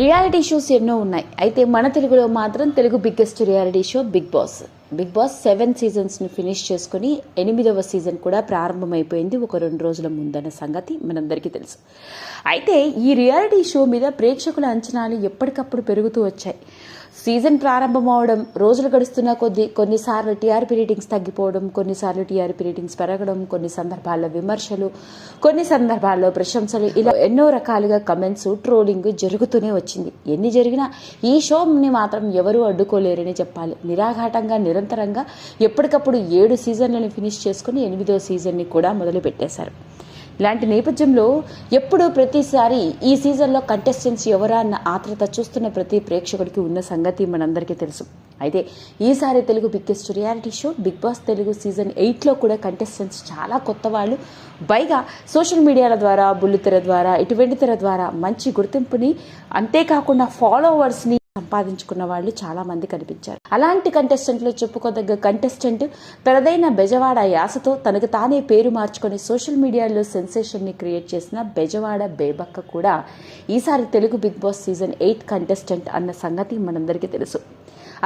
Reality shows ఎన్నో ఉన్నాయి. అయితే మన తెలుగులో మాత్రం Telugu biggest reality show Big Boss. Big Boss seven సీజన్స్ని finish చేసుకుని ఎనిమిదవ సీజన్ కూడా ప్రారంభమైపోయింది ఒక రెండు రోజుల ముందన్న సంగతి మనందరికీ తెలుసు. అయితే ఈ రియాలిటీ షో మీద ప్రేక్షకుల అంచనాలు ఎప్పటికప్పుడు పెరుగుతూ వచ్చాయి. సీజన్ ప్రారంభం అవడం రోజులు గడుస్తున్న కొద్దీ కొన్నిసార్లు టీఆర్పీ రేటింగ్స్ తగ్గిపోవడం కొన్నిసార్లు టీఆర్పీ రేటింగ్స్ పెరగడం కొన్ని సందర్భాల్లో విమర్శలు కొన్ని సందర్భాల్లో ప్రశంసలు ఇలా ఎన్నో రకాలుగా కమెంట్స్ ట్రోలింగ్ జరుగుతూనే వచ్చింది. ఎన్ని జరిగినా ఈ షోని మాత్రం ఎవరూ అడ్డుకోలేరని చెప్పాలి. నిరాఘాటంగా నిరంతరంగా ఎప్పటికప్పుడు ఏడు సీజన్లను ఫినిష్ చేసుకుని ఎనిమిదో సీజన్ని కూడా మొదలు పెట్టేశారు ఇలాంటి నేపథ్యంలో ఎప్పుడు ప్రతిసారి ఈ సీజన్లో కంటెస్టెంట్స్ ఎవరా అన్న ఆత్రత చూస్తున్న ప్రతి ప్రేక్షకుడికి ఉన్న సంగతి మనందరికీ తెలుసు. అయితే ఈసారి Telugu biggest reality show Big Boss Telugu season ఎయిట్లో కూడా కంటెస్టెంట్స్ చాలా కొత్త వాళ్ళు పైగా సోషల్ మీడియాల ద్వారా బుల్లితెర ద్వారా ఇటువంటి తెర ద్వారా మంచి గుర్తింపుని అంతేకాకుండా ఫాలోవర్స్ని సంపాదించుకున్న వాళ్ళు చాలా మంది కనిపించారు. అలాంటి కంటెస్టెంట్లో చెప్పుకోదగ్గ కంటెస్టెంట్ తనదైన బెజవాడ యాసతో తనకు తానే పేరు మార్చుకొని సోషల్ మీడియాలో సెన్సేషన్ని క్రియేట్ చేసిన బెజవాడ బేబక్క కూడా ఈసారి Telugu Big Boss season eight contestant అన్న సంగతి మనందరికీ తెలుసు.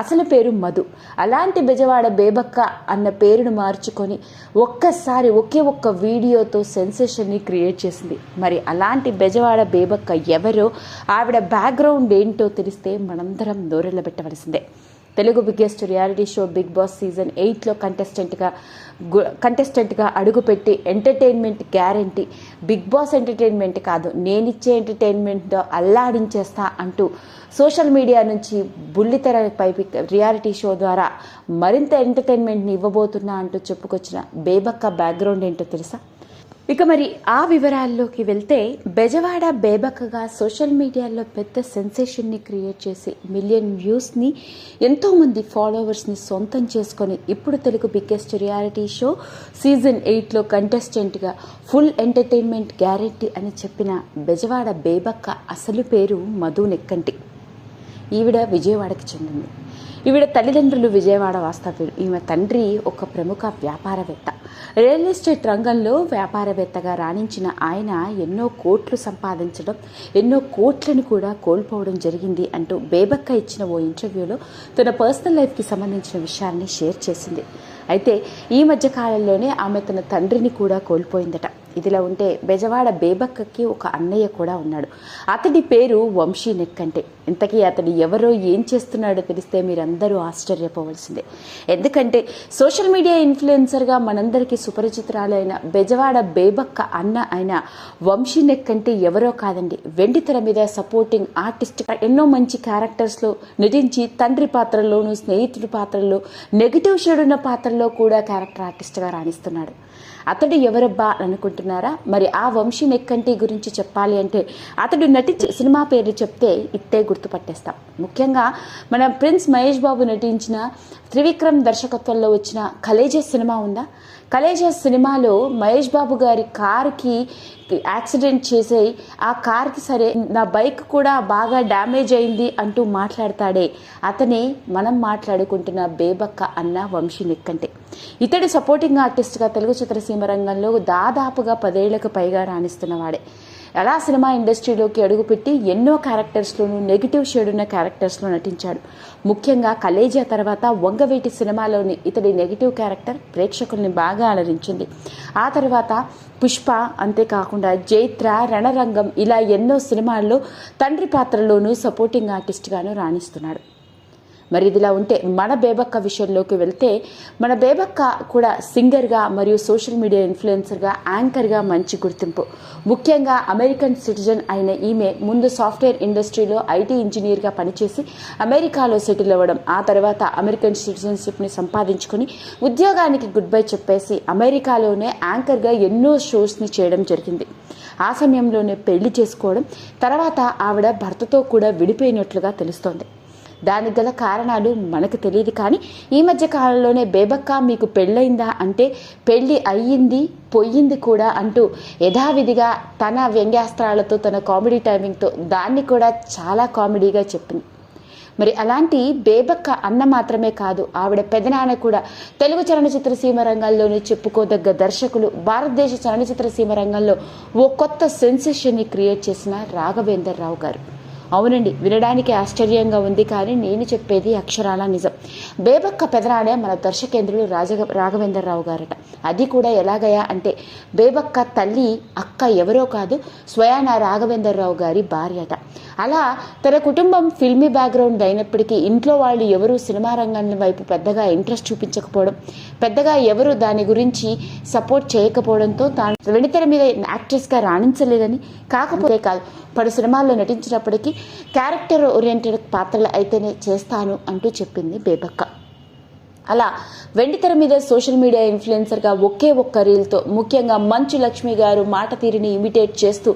అసలు పేరు మధు. అలాంటి బెజవాడ బేబక్క అన్న పేరును మార్చుకొని ఒక్కసారి ఒకే ఒక్క వీడియోతో సెన్సేషన్ని క్రియేట్ చేసింది. మరి అలాంటి బెజవాడ బేబక్క ఎవరో ఆవిడ బ్యాక్గ్రౌండ్ ఏంటో తెలిస్తే మనందరం నోరెళ్ళబెట్టవలసిందే. Telugu biggest reality show Big Boss season ఎయిట్లో కంటెస్టెంట్గా కంటెస్టెంట్గా అడుగుపెట్టి entertainment guarantee. Big Boss entertainment కాదు నేనిచ్చే ఎంటర్టైన్మెంట్తో అల్లాడించేస్తా అంటూ సోషల్ మీడియా నుంచి బుల్లితెరపై రియాలిటీ షో ద్వారా మరింత ఎంటర్టైన్మెంట్ని ఇవ్వబోతున్నా అంటూ చెప్పుకొచ్చిన బేబక్క బ్యాక్గ్రౌండ్ ఏంటో తెలుసా? ఇక మరి ఆ వివరాల్లోకి వెళ్తే బెజవాడ బేబక్కగా సోషల్ మీడియాలో పెద్ద సెన్సేషన్ని క్రియేట్ చేసి మిలియన్ వ్యూస్ని ఎంతోమంది ఫాలోవర్స్ని సొంతం చేసుకొని ఇప్పుడు Telugu biggest reality show season ఎయిట్లో కంటెస్టెంట్గా ఫుల్ ఎంటర్టైన్మెంట్ గ్యారెంటీ అని చెప్పిన బెజవాడ బేబక్క అసలు పేరు మధు నెక్కంటి. ఈవిడ విజయవాడకి చెందింది. ఈవిడ తల్లిదండ్రులు విజయవాడ వాస్తవ్యులు. ఈమె తండ్రి ఒక ప్రముఖ వ్యాపారవేత్త. రియల్ ఎస్టేట్ రంగంలో వ్యాపారవేత్తగా రాణించిన ఆయన ఎన్నో కోట్లు సంపాదించడం ఎన్నో కోట్లను కూడా కోల్పోవడం జరిగింది అంటూ బేబక్క ఇచ్చిన ఓ ఇంటర్వ్యూలో తన పర్సనల్ లైఫ్కి సంబంధించిన విషయాన్ని షేర్ చేసింది. అయితే ఈ మధ్య కాలంలోనే ఆమె తన తండ్రిని కూడా కోల్పోయిందట. ఇదిలా ఉంటే బెజవాడ బేబక్కకి ఒక అన్నయ్య కూడా ఉన్నాడు. అతడి పేరు వంశీ నెక్కంటే. ఇంతకీ అతడు ఎవరో ఏం చేస్తున్నాడో తెలిస్తే మీరందరూ ఆశ్చర్యపోవలసిందే. ఎందుకంటే సోషల్ మీడియా ఇన్ఫ్లుయెన్సర్గా మనందరికీ సుపరిచితురాలైన బెజవాడ బేబక్క అన్న అయిన వంశీ నెక్కంటే ఎవరో కాదండి. వెండితెర మీద సపోర్టింగ్ ఆర్టిస్ట్ ఎన్నో మంచి క్యారెక్టర్స్లో నటించి తండ్రి పాత్రలోను స్నేహితుడి పాత్రలో నెగిటివ్ షేడ్ ఉన్న పాత్రలో కూడా క్యారెక్టర్ ఆర్టిస్ట్గా రాణిస్తున్నాడు. అతడు ఎవరబ్బా అని అనుకుంటున్నారా? మరి ఆ వంశీ నెక్కంటి గురించి చెప్పాలి అంటే అతడు నటించే సినిమా పేరు చెప్తే ఇట్టే గుర్తుపట్టేస్తాం. ముఖ్యంగా మన ప్రిన్స్ మహేష్ బాబు నటించిన త్రివిక్రమ్ దర్శకత్వంలో వచ్చిన కలేజా సినిమా ఉందా? కలేజా సినిమాలో మహేష్ బాబు గారి కారుకి యాక్సిడెంట్ చేసే ఆ కార్కి సరే నా బైక్ కూడా బాగా డ్యామేజ్ అయింది అంటూ మాట్లాడతాడే. అతనే మనం మాట్లాడుకుంటున్న బేబక్క అన్న వంశీ నెక్కంటే. ఇతడు సపోర్టింగ్ ఆర్టిస్ట్గా తెలుగు చిత్రసీమ రంగంలో దాదాపుగా పదేళ్ళకు పైగా రాణిస్తున్నవాడే. ఎలా సినిమా ఇండస్ట్రీలోకి అడుగుపెట్టి ఎన్నో క్యారెక్టర్స్లోనూ నెగిటివ్ షేడ్ ఉన్న క్యారెక్టర్స్లో నటించాడు. ముఖ్యంగా కలేజా తర్వాత వంగవేటి సినిమాలోని ఇతడి నెగిటివ్ క్యారెక్టర్ ప్రేక్షకుల్ని బాగా అలరించింది. ఆ తర్వాత పుష్ప అంతేకాకుండా జైత్ర రణరంగం ఇలా ఎన్నో సినిమాల్లో తండ్రి పాత్రలోనూ సపోర్టింగ్ ఆర్టిస్ట్గాను రాణిస్తున్నాడు. మరి ఇదిలా ఉంటే మన బేబక్క విషయంలోకి వెళ్తే మన బేబక్క కూడా సింగర్గా మరియు సోషల్ మీడియా ఇన్ఫ్లుయెన్సర్గా యాంకర్గా మంచి గుర్తింపు. ముఖ్యంగా అమెరికన్ సిటిజన్ అయిన ఈమె ముందు సాఫ్ట్వేర్ ఇండస్ట్రీలో ఐటీ ఇంజనీర్గా పనిచేసి అమెరికాలో సెటిల్ అవ్వడం ఆ తర్వాత అమెరికన్ సిటిజన్షిప్ని సంపాదించుకొని ఉద్యోగానికి గుడ్ బై చెప్పేసి అమెరికాలోనే యాంకర్గా ఎన్నో షోస్ని చేయడం జరిగింది. ఆ సమయంలోనే పెళ్ళి చేసుకోవడం తర్వాత ఆవిడ భర్తతో కూడా విడిపోయినట్లుగా తెలుస్తోంది. దానికి గల కారణాలు మనకు తెలియదు కానీ ఈ మధ్య కాలంలోనే బేబక్క మీకు పెళ్ళయిందా అంటే పెళ్ళి అయ్యింది పొయ్యింది కూడా అంటూ యథావిధిగా తన వ్యంగ్యాస్త్రాలతో తన కామెడీ టైమింగ్తో దాన్ని కూడా చాలా కామెడీగా చెప్పింది. మరి అలాంటి బేబక్క అన్న మాత్రమే కాదు ఆవిడ పెదనాన్న కూడా తెలుగు చలనచిత్ర సీమ రంగంలోనే చెప్పుకోదగ్గ దర్శకులు. భారతదేశ చలనచిత్ర సీమ రంగంలో ఓ కొత్త సెన్సేషన్ని క్రియేట్ చేసిన రాఘవేందర్ రావు గారు. అవునండి వినడానికి ఆశ్చర్యంగా ఉంది కానీ నేను చెప్పేది అక్షరాల నిజం. బేబక్క పెదరాడే మన దర్శకేంద్రుడు రాజ రాఘవేంద్రరావు గారట. అది కూడా ఎలాగయా అంటే బేబక్క తల్లి అక్క ఎవరో కాదు స్వయాన రాఘవేంద్రరావు గారి భార్యట. అలా తన కుటుంబం ఫిల్మీ బ్యాక్గ్రౌండ్ అయినప్పటికీ ఇంట్లో వాళ్ళు ఎవరు సినిమా రంగం వైపు పెద్దగా ఇంట్రెస్ట్ చూపించకపోవడం పెద్దగా ఎవరు దాని గురించి సపోర్ట్ చేయకపోవడంతో తాను వెండితెర మీద యాక్ట్రెస్గా రాణించలేదని కాకపోతే కాదు పలు సినిమాల్లో నటించినప్పటికీ క్యారెక్టర్ ఓరియంటెడ్ పాత్రలు అయితేనే చేస్తాను అంటూ చెప్పింది బేబక్క. అలా వెండితెర మీద సోషల్ మీడియా ఇన్ఫ్లుయెన్సర్గా ఒకే ఒక్క రీల్తో ముఖ్యంగా మంచు లక్ష్మి గారు మాట తీరిని ఇమిటేట్ చేస్తూ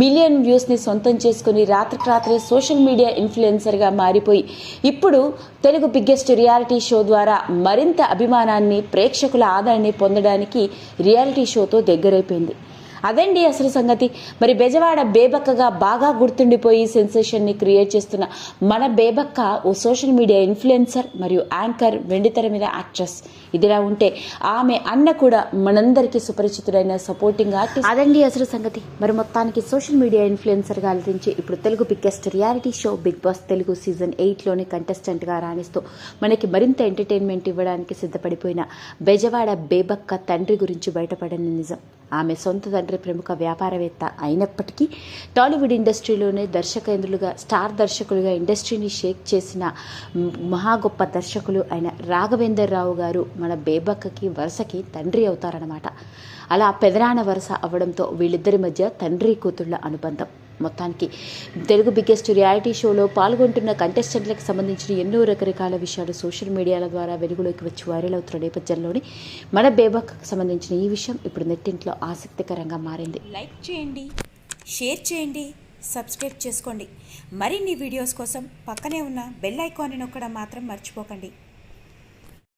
మిలియన్ వ్యూస్ని సొంతం చేసుకుని రాత్రికి రాత్రే సోషల్ మీడియా ఇన్ఫ్లుయెన్సర్గా మారిపోయి ఇప్పుడు తెలుగు బిగ్గెస్ట్ రియాలిటీ షో ద్వారా మరింత అభిమానాన్ని ప్రేక్షకుల ఆదరణని పొందడానికి రియాలిటీ షోతో దగ్గరైపోయింది. అదండి అసలు సంగతి. మరి బెజవాడ బేబక్కగా బాగా గుర్తుండిపోయి సెన్సేషన్ని క్రియేట్ చేస్తున్న మన బేబక్క ఓ సోషల్ మీడియా ఇన్ఫ్లుయెన్సర్ మరియు యాంకర్ వెండితెర మీద యాక్ట్రెస్. ఇదిలా ఉంటే ఆమె అన్న కూడా మనందరికీ సుపరిచితుడైన సపోర్టింగ్ ఆర్టిస్ట్ అదండి అసలు సంగతి. మరి మొత్తానికి సోషల్ మీడియా ఇన్ఫ్లుయెన్సర్గా అలరించి ఇప్పుడు Telugu biggest reality show Big Boss Telugu season ఎయిట్లోని కంటెస్టెంట్గా రాణిస్తూ మనకి మరింత ఎంటర్టైన్మెంట్ ఇవ్వడానికి సిద్ధపడిపోయిన బెజవాడ బేబక్క తండ్రి గురించి బయటపడని నిజం. ఆమె సొంత తండ్రి ప్రముఖ వ్యాపారవేత్త అయినప్పటికీ టాలీవుడ్ ఇండస్ట్రీలోనే దర్శకేంద్రులుగా స్టార్ దర్శకులుగా ఇండస్ట్రీని షేక్ చేసిన మహా గొప్ప దర్శకులు అయిన రాఘవేందర్ రావు గారు మన బేబక్కకి వరుసకి తండ్రి అవుతారనమాట అలా పెదరాన వరుస అవ్వడంతో వీళ్ళిద్దరి మధ్య తండ్రి కూతుళ్ళ అనుబంధం మొత్తానికి. తెలుగు బిగ్గెస్ట్ రియాలిటీ షోలో పాల్గొంటున్న కంటెస్టెంట్లకు సంబంధించిన ఎన్నో రకరకాల విషయాలు సోషల్ మీడియాల ద్వారా వెలుగులోకి వచ్చి వైరల్ అవుతున్న నేపథ్యంలోని మన బేబక్కకు సంబంధించిన ఈ విషయం ఇప్పుడు నెట్టింట్లో ఆసక్తికరంగా మారింది. లైక్ చేయండి షేర్ చేయండి సబ్స్క్రైబ్ చేసుకోండి. మరిన్ని వీడియోస్ కోసం పక్కనే ఉన్న బెల్ ఐకాన్ని నొక్కడం మాత్రం మర్చిపోకండి.